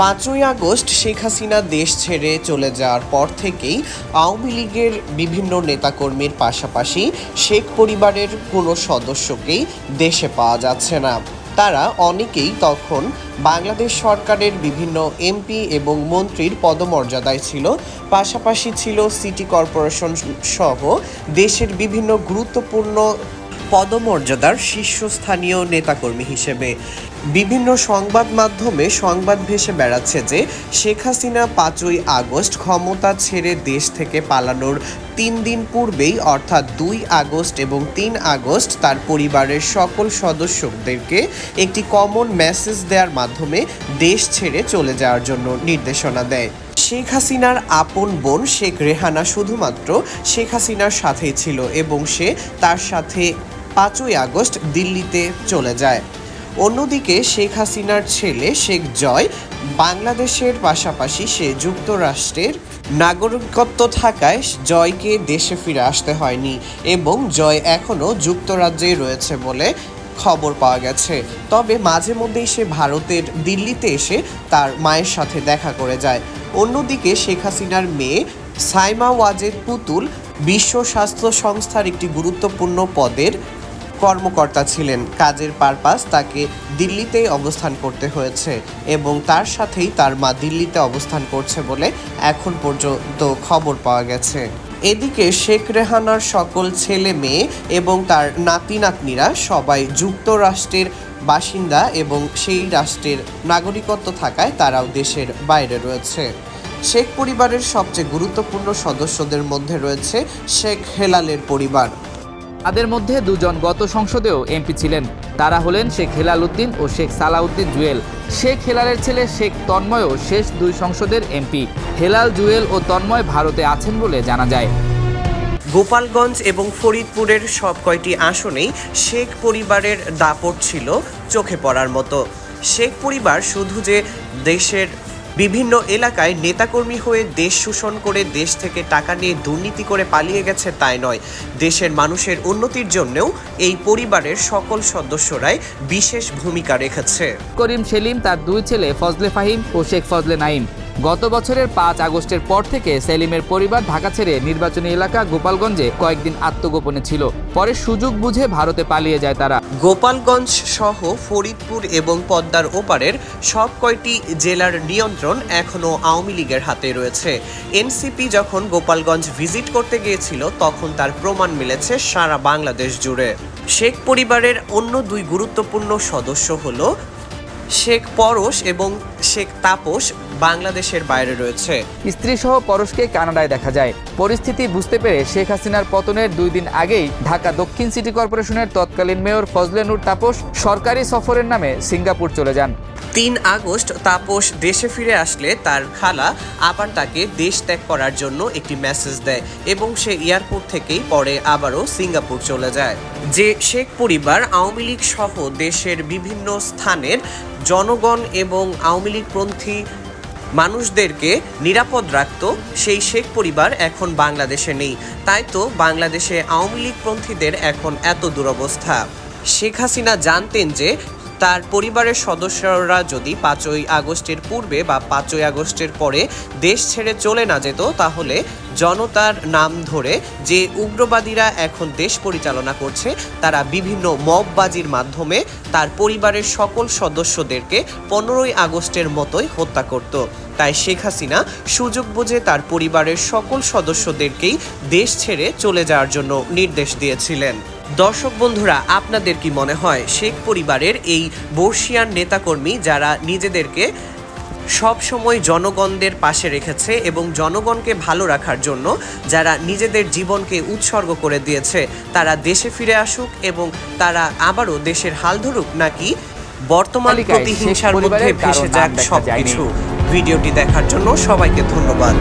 পাঁচই আগস্ট শেখ হাসিনা দেশ ছেড়ে চলে যাওয়ার পর থেকেই আওয়ামী লীগের বিভিন্ন নেতাকর্মীর পাশাপাশি শেখ পরিবারের কোনো সদস্যকেই দেশে পাওয়া যাচ্ছে না। তারা অনেকেই তখন বাংলাদেশ সরকারের বিভিন্ন এমপি এবং মন্ত্রীর পদমর্যাদায় ছিল, পাশাপাশি ছিল সিটি কর্পোরেশন সহ দেশের বিভিন্ন গুরুত্বপূর্ণ পদমর্যাদার শীর্ষস্থানীয় নেতাকর্মী হিসেবে। বিভিন্ন সংবাদ মাধ্যমে সংবাদ ভেসে বেড়াচ্ছে যে, শেখ হাসিনা পাঁচই আগস্ট ক্ষমতা ছেড়ে দেশ থেকে পালানোর তিন দিন পূর্বেই, অর্থাৎ দুই আগস্ট এবং তিন আগস্ট তার পরিবারের সকল সদস্যদেরকে একটি কমন মেসেজ দেওয়ার মাধ্যমে দেশ ছেড়ে চলে যাওয়ার জন্য নির্দেশনা দেয়। শেখ হাসিনার আপন বোন শেখ রেহানা শুধুমাত্র শেখ হাসিনার সাথেই ছিল এবং সে তার সাথে পাঁচই আগস্ট দিল্লিতে চলে যায়। অন্যদিকে শেখ হাসিনার ছেলে শেখ জয় বাংলাদেশের পাশাপাশি সে যুক্তরাষ্ট্রের নাগরিকত্ব থাকায় জয়কে দেশে ফিরে আসতে হয়নি এবং জয় এখনও যুক্তরাজ্যেই রয়েছে বলে খবর পাওয়া গেছে। তবে মাঝে মধ্যেই সে ভারতের দিল্লিতে এসে তার মায়ের সাথে দেখা করে যায়। অন্যদিকে শেখ হাসিনার মেয়ে সাইমা ওয়াজের পুতুল বিশ্ব স্বাস্থ্য সংস্থার একটি গুরুত্বপূর্ণ পদের কর্মকর্তা ছিলেন। কাজের পারপাস তাকে দিল্লিতেই অবস্থান করতে হয়েছে এবং তার সাথেই তার মা দিল্লিতে অবস্থান করছে বলে এখন পর্যন্ত খবর পাওয়া গেছে। এদিকে শেখ রেহানার সকল ছেলে মেয়ে এবং তার নাতি নাতনিরা সবাই যুক্তরাষ্ট্রের বাসিন্দা এবং সেই রাষ্ট্রের নাগরিকত্ব থাকায় তারাও দেশের বাইরে রয়েছে। শেখ পরিবারের সবচেয়ে গুরুত্বপূর্ণ সদস্যদের মধ্যে রয়েছে শেখ হেলালের পরিবার। তাদের মধ্যে দুজন গত সংসদেও এমপি ছিলেন। তারা হলেন শেখ হেলাল উদ্দিন ও শেখ সালাউদ্দিন জুয়েল। শেখ হেলালের ছেলে শেখ তন্ময়ও শেষ দুই সংসদের এমপি। হেলাল জুয়েল ও তন্ময় ভারতে আছেন বলে জানা যায়। গোপালগঞ্জ এবং ফরিদপুরের সব কয়টি আসনেই শেখ পরিবারের দাপট ছিল চোখে পড়ার মতো। শেখ পরিবার শুধু যে দেশের বিভিন্ন এলাকায় নেতাকর্মী হয়ে দেশ শোষণ করে দেশ থেকে টাকা নিয়ে দুর্নীতি করে পালিয়ে গেছে তাই নয়। দেশের মানুষের উন্নতির জন্যও এই পরিবারের সকল সদস্যরাই বিশেষ ভূমিকা রেখেছে। করিম সেলিম তার দুই ছেলে ফজলে ফাহিম ও শেখ ফজলে নাইম গত বছরের পাঁচ আগস্টের পর থেকে সেলিমের পরিবার ঢাকা ছেড়ে নির্বাচনী এলাকা গোপালগঞ্জে কয়েকদিন আত্মগোপনে ছিল। পরে সুযোগ বুঝে ভারতে পালিয়ে যায় তারা। গোপালগঞ্জ সহ ফরিদপুর এবং পদ্মার ওপারের সব কয়টি জেলার নিয়ন্ত্রণ এখনও আওয়ামী লীগের হাতে রয়েছে। এনসিপি যখন গোপালগঞ্জ ভিজিট করতে গিয়েছিল, তখন তার প্রমাণ মিলেছে সারা বাংলাদেশ জুড়ে। শেখ পরিবারের অন্য দুই গুরুত্বপূর্ণ সদস্য হলো শেখ পরশ এবং শেখ তাপস বাংলাদেশের বাইরে রয়েছে। স্ত্রী সহ পরশকে কানাডায় দেখা যায়। পরিস্থিতি বুঝতে পেরে শেখ হাসিনার পতনের দুই দিন আগেই ঢাকা দক্ষিণ সিটি কর্পোরেশনের তৎকালীন মেয়র ফজলে নূর তাপস সরকারি সফরের নামে সিঙ্গাপুর চলে যান। তিন আগস্ট তাপস দেশে ফিরে আসলে তার খালা আবার তাকে দেশ ত্যাগ করার জন্য একটি মেসেজ দেয় এবং সে এয়ারপোর্ট থেকেই পরে আবারও সিঙ্গাপুর চলে যায়। যে শেখ পরিবার আওয়ামী লীগ সহ দেশের বিভিন্ন স্থানের জনগণ এবং আওয়ামী লীগপন্থী মানুষদেরকে নিরাপদ রাখত, সেই শেখ পরিবার এখন বাংলাদেশে নেই। তাই তো বাংলাদেশে আওয়ামী লীগপন্থীদের এখন এত দুরবস্থা। শেখ হাসিনা জানতেন যে তার পরিবারের সদস্যরা যদি পাঁচই আগস্টের পূর্বে বা পাঁচই আগস্টের পরে দেশ ছেড়ে চলে না যেত, তাহলে জনতার নাম ধরে যে উগ্রবাদীরা এখন দেশ পরিচালনা করছে, তারা বিভিন্ন মববাজির মাধ্যমে তার পরিবারের সকল সদস্যদেরকে পনেরোই আগস্টের মতোই হত্যা করত। তাই শেখ হাসিনা সুযোগ বুঝে তার পরিবারের সকল সদস্যদেরকেই দেশ ছেড়ে চলে যাওয়ার জন্য নির্দেশ দিয়েছিলেন। দর্শক বন্ধুরা আপনাদের কি মনে হয় শেখ পরিবারের এই বর্ষিয়ান নেতাকর্মী যারা নিজেদেরকে সব সময় জনগণদের পাশে রেখেছে এবং জনগণকে ভালো রাখার জন্য যারা নিজেদের জীবনকে উৎসর্গ করে দিয়েছে তারা দেশে ফিরে আসুক এবং তারা আবারও দেশের হাল ধরুক নাকি বর্তমান প্রতিহিংসার মধ্যে ভেসে যাক সবকিছু। ভিডিওটি দেখার জন্য সবাইকে ধন্যবাদ।